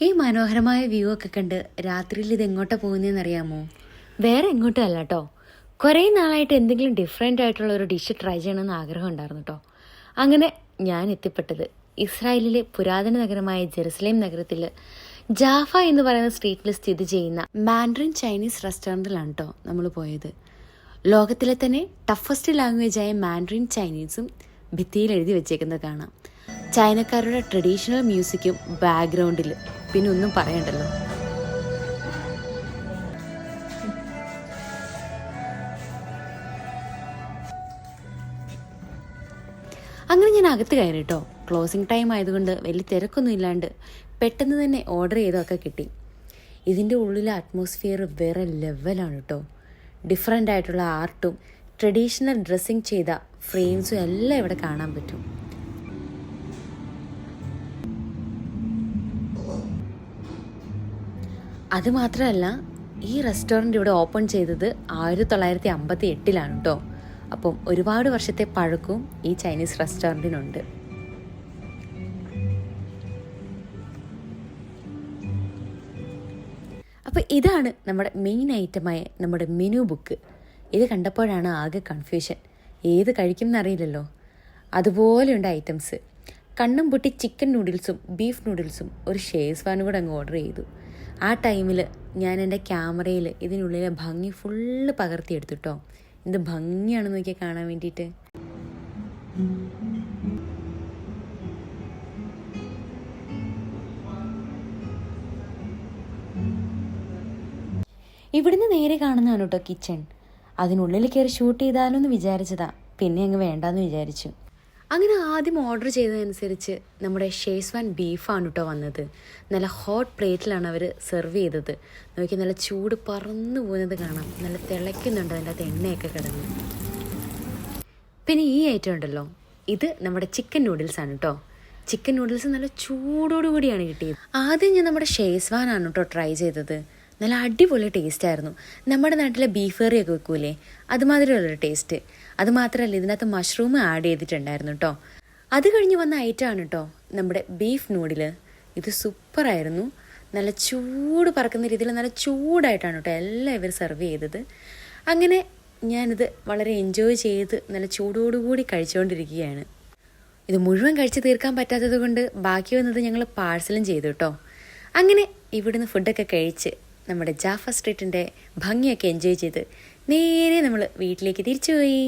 ഈ മനോഹരമായ വ്യൂ ഒക്കെ കണ്ട് രാത്രിയിൽ ഇത് എങ്ങോട്ടാ പോകുന്നതെന്ന് അറിയാമോ വേറെ എങ്ങോട്ടും അല്ല കേട്ടോ കുറേ നാളായിട്ട് എന്തെങ്കിലും ഡിഫറെന്റ് ആയിട്ടുള്ള ഒരു ഡിഷ് ട്രൈ ചെയ്യണമെന്ന് ആഗ്രഹം ഉണ്ടായിരുന്നു കേട്ടോ അങ്ങനെ ഞാൻ എത്തിപ്പെട്ടത് ഇസ്രായേലിലെ പുരാതന നഗരമായ ജെറുസലേം നഗരത്തിൽ ജാഫ എന്ന് പറയുന്ന സ്ട്രീറ്റിൽ സ്ഥിതി ചെയ്യുന്ന മാൻഡ്രിൻ ചൈനീസ് റെസ്റ്റോറന്റിലാണ് കേട്ടോ നമ്മൾ പോയത്. ലോകത്തിലെ തന്നെ ടഫസ്റ്റ് ലാംഗ്വേജായ മാൻഡ്രിൻ ചൈനീസും ഭിത്തിയിൽ എഴുതി വെച്ചേക്കുന്നത് കാണാം. ചൈനക്കാരുടെ ട്രഡീഷണൽ മ്യൂസിക്കും ബാക്ക്ഗ്രൗണ്ടിൽ പിന്നെ ഒന്നും പറയണ്ടല്ലോ. അങ്ങനെ ഞാൻ അകത്ത് കയറി കേട്ടോ ക്ലോസിംഗ് ടൈം ആയതുകൊണ്ട് വലിയ തിരക്കൊന്നും ഇല്ലാണ്ട് പെട്ടെന്ന് തന്നെ ഓർഡർ ചെയ്തൊക്കെ കിട്ടി. ഇതിന്റെ ഉള്ളിലെ അറ്റ്മോസ്ഫിയർ വേറെ ലെവലാണ് കേട്ടോ ഡിഫറെന്റ് ആയിട്ടുള്ള ആർട്ടും ട്രഡീഷണൽ ഡ്രസ്സിങ് ചെയ്ത ഫ്രെയിംസും എല്ലാം ഇവിടെ കാണാൻ പറ്റും. അതുമാത്രമല്ല ഈ റെസ്റ്റോറന്റ് ഇവിടെ ഓപ്പൺ ചെയ്തത് ആയിരത്തി തൊള്ളായിരത്തി അമ്പത്തി എട്ടിലാണ് കേട്ടോ അപ്പം ഒരുപാട് വർഷത്തെ പഴക്കവും ഈ ചൈനീസ് റെസ്റ്റോറന്റിനുണ്ട് അപ്പോൾ ഇതാണ് നമ്മുടെ മെയിൻ ഐറ്റമായ നമ്മുടെ മെനു ബുക്ക്. ഇത് കണ്ടപ്പോഴാണ് ആകെ കൺഫ്യൂഷൻ. ഏത് കഴിക്കും എന്നറിയില്ലല്ലോ. അതുപോലെയുണ്ട് ഐറ്റംസ്. കണ്ണും പൊട്ടി ചിക്കൻ നൂഡിൽസും ബീഫ് നൂഡിൽസും ഒരു ഷേസ്വാനും കൂടെ അങ്ങ് ഓർഡർ ചെയ്തു. ആ ടൈമിൽ ഞാൻ എന്റെ ക്യാമറയിൽ ഇതിനുള്ളിലെ ഭംഗി ഫുള്ള് പകർത്തിയെടുത്തു കേട്ടോ എന്ത് ഭംഗിയാണെന്ന് നോക്കിയാൽ കാണാൻ വേണ്ടിയിട്ട്. ഇവിടുന്ന് നേരെ കാണുന്നതാണ് കേട്ടോ കിച്ചൺ. അതിനുള്ളിൽ കയറി ഷൂട്ട് ചെയ്താലോ എന്ന് വിചാരിച്ചതാ. പിന്നെ അങ്ങ് വേണ്ടാന്ന് വിചാരിച്ചു. അങ്ങനെ ആദ്യം ഓർഡർ ചെയ്തതനുസരിച്ച് നമ്മുടെ ഷേസ്വാൻ ബീഫാണ് കേട്ടോ വന്നത്. നല്ല ഹോട്ട് പ്ലേറ്റിലാണ് അവർ സെർവ് ചെയ്തത്. നോക്കി നല്ല ചൂട് പറന്നു പോകുന്നത് കാണാം. നല്ല തിളയ്ക്കുന്നുണ്ട് അതിന്റെ അകത്ത് എണ്ണയൊക്കെ കിടന്ന്. പിന്നെ ഈ ഐറ്റം ഉണ്ടല്ലോ. ഇത് നമ്മുടെ ചിക്കൻ നൂഡിൽസാണ് കേട്ടോ ചിക്കൻ നൂഡിൽസ് നല്ല ചൂടോടുകൂടിയാണ് കിട്ടിയത്. ആദ്യം ഞാൻ നമ്മുടെ ഷേസ്വാനാണ് കേട്ടോ ട്രൈ ചെയ്തത്. നല്ല അടിപൊളി ടേസ്റ്റ് ആയിരുന്നു. നമ്മുടെ നാട്ടിലെ ബീഫ് കറിയൊക്കെ വെക്കൂലേ? അതുമാതിരിയുള്ളൊരു ടേസ്റ്റ് അതുമാത്രമല്ല ഇതിനകത്ത് മഷ്റൂം ആഡ് ചെയ്തിട്ടുണ്ടായിരുന്നു കേട്ടോ അത് കഴിഞ്ഞ് വന്ന ഐറ്റമാണ് കേട്ടോ നമ്മുടെ ബീഫ് നൂഡിൽ ഇത് സൂപ്പറായിരുന്നു നല്ല ചൂട് പറക്കുന്ന രീതിയിൽ നല്ല ചൂടായിട്ടാണ് കേട്ടോ എല്ലാം ഇവർ സെർവ് ചെയ്തത്. അങ്ങനെ ഞാനിത് വളരെ എൻജോയ് ചെയ്ത് നല്ല ചൂടോടുകൂടി കഴിച്ചുകൊണ്ടിരിക്കുകയാണ് ഇത് മുഴുവൻ കഴിച്ച് തീർക്കാൻ പറ്റാത്തത് കൊണ്ട് ബാക്കി വന്നത് ഞങ്ങൾ പാഴ്സലും ചെയ്തു കേട്ടോ അങ്ങനെ ഇവിടുന്ന് ഫുഡൊക്കെ കഴിച്ച് നമ്മുടെ ജാഫ സ്ട്രീറ്റിന്റെ ഭംഗിയൊക്കെ എൻജോയ് ചെയ്ത് നേരെ നമ്മൾ വീട്ടിലേക്ക് തിരിച്ചു പോയി